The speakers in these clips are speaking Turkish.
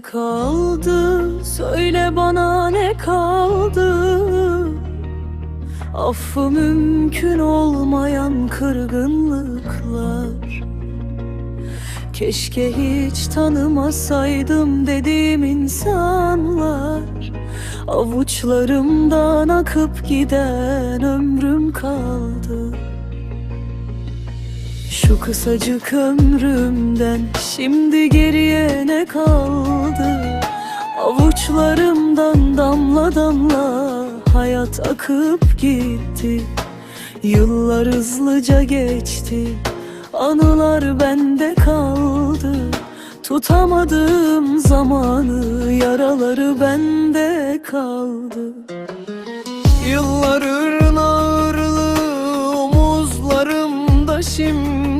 kaldı? Söyle bana ne kaldı? Affı mümkün olmayan kırgınlıklar Keşke hiç tanımasaydım dediğim insanlar Avuçlarımdan akıp giden ömrüm kaldı Şu kısacık ömrümden şimdi geriye ne kaldı? Avuçlarımdan damla damla hayat akıp gitti. Yıllar hızlıca geçti Anılar bende kaldı. Tutamadığım zamanı Yaraları bende kaldı. Yılların ağırlığı omuzlarımda şimdi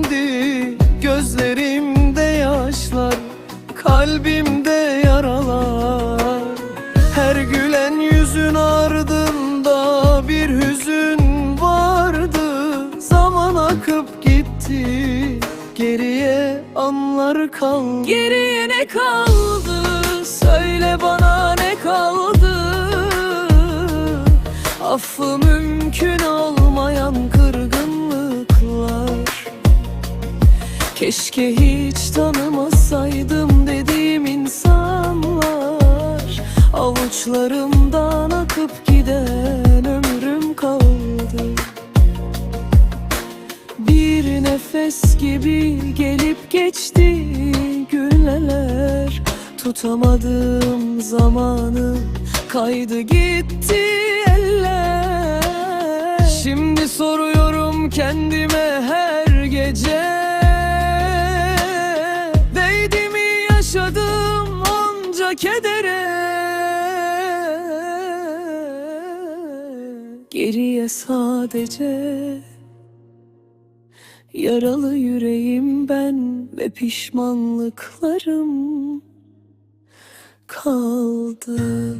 Gözlerimde yaşlar, kalbimde yaralar. Her gülen yüzün ardında bir hüzün vardı. Zaman akıp gitti, geriye anlar kaldı. Geriye ne kaldı, söyle bana ne kaldı? Affı Keşke hiç tanımasaydım dediğim insanlar. Avuçlarımdan akıp giden ömrüm kaldı. Bir nefes gibi gelip geçti günler Tutamadığım zamanı kaydı gitti eller. Şimdi soruyorum kendime her gece Geriye sadece Yaralı yüreğim ben ve pişmanlıklarım kaldı.